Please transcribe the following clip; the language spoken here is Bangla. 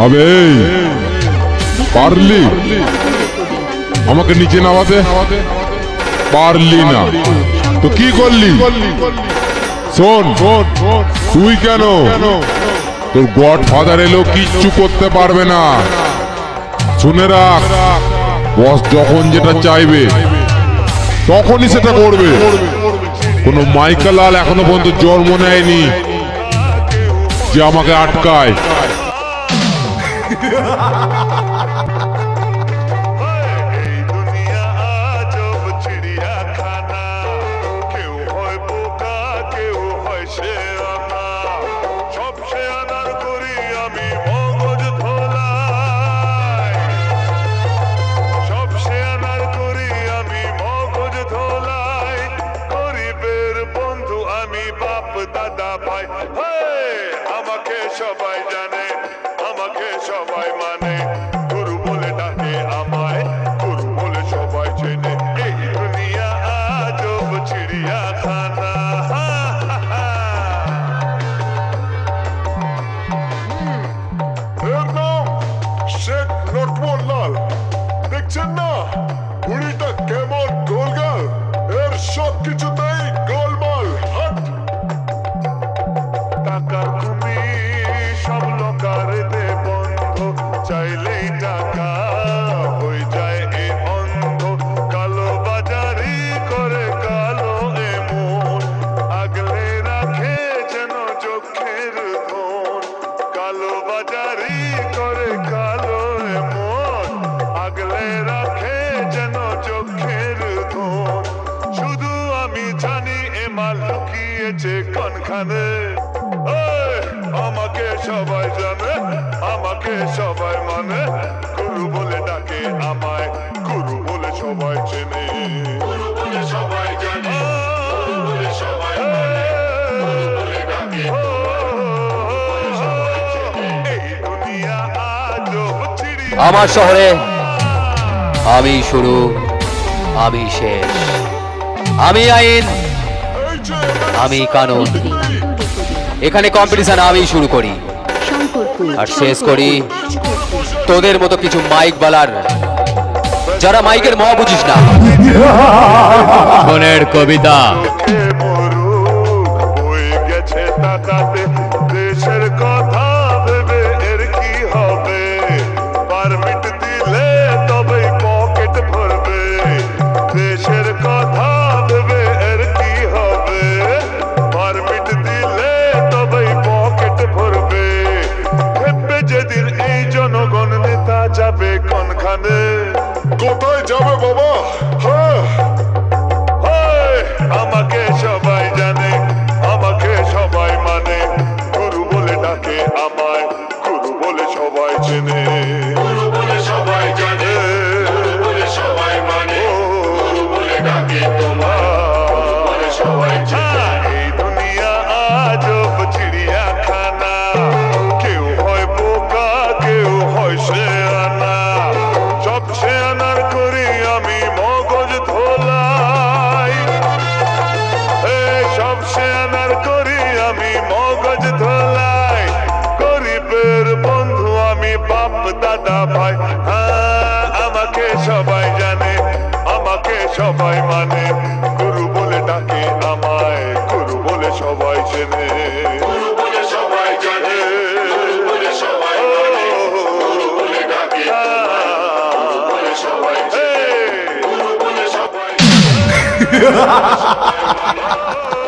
এই, পারলি? আমাকে নিচে নামাতে? পারলি না। তো কি করলি? শোন তুই কেন? তোর গড ফাদার এলো কিচ্ছু করতে পারবে না। শুনে রাখ বস যখন যেটা চাইবে তখনই সেটা করবে। কোনো মাইকেলাল এখনও পর্যন্ত জন্ম নেয়নি যে আমাকে আটকায়। দাদা ভাই! আমাকে সবাই জানে আমাকে সবাই মানে বাজারি করে কালো এমন আগলে রাখে যেন চোখের ধন শুধু আমি জানি এ মাল লুকিয়েছে কোনখানে। আমাকে সবাই জানে, আমাকে সবাই মানে। গুরু বলে ডাকে আমায়, গুরু বলে সবাই চেনে। গুরু বলে সবাই জানে। আমার শহরে। আমি শুরু আমি শেষ। আমি আইন আমি কানুন। এখানে কম্পিটিশন আমি শুরু করি। আর শেষ করি তোদের মতো কিছু মাইক বালার। যারা মাইকের মহা বুঝিস না। মনের কবিতা। দেশের কথা যাবে বাবা আমাকে সবাই জানে আমাকে সবাই মানে গুরু বলে ডাকে আমায় গুরু বলে সবাই চেনে দাদা ভাই হ্যাঁ আমাকে সবাই জানে আমাকে সবাই মানে। গুরু বলে ডাকে আমায় গুরু বলে সবাই চেনে। গুরু বলে সবাই জানে গুরু বলে সবাই মানে। গুরু বলে ডাকে গুরু বলে সবাই চেনে। গুরু বলে সবাই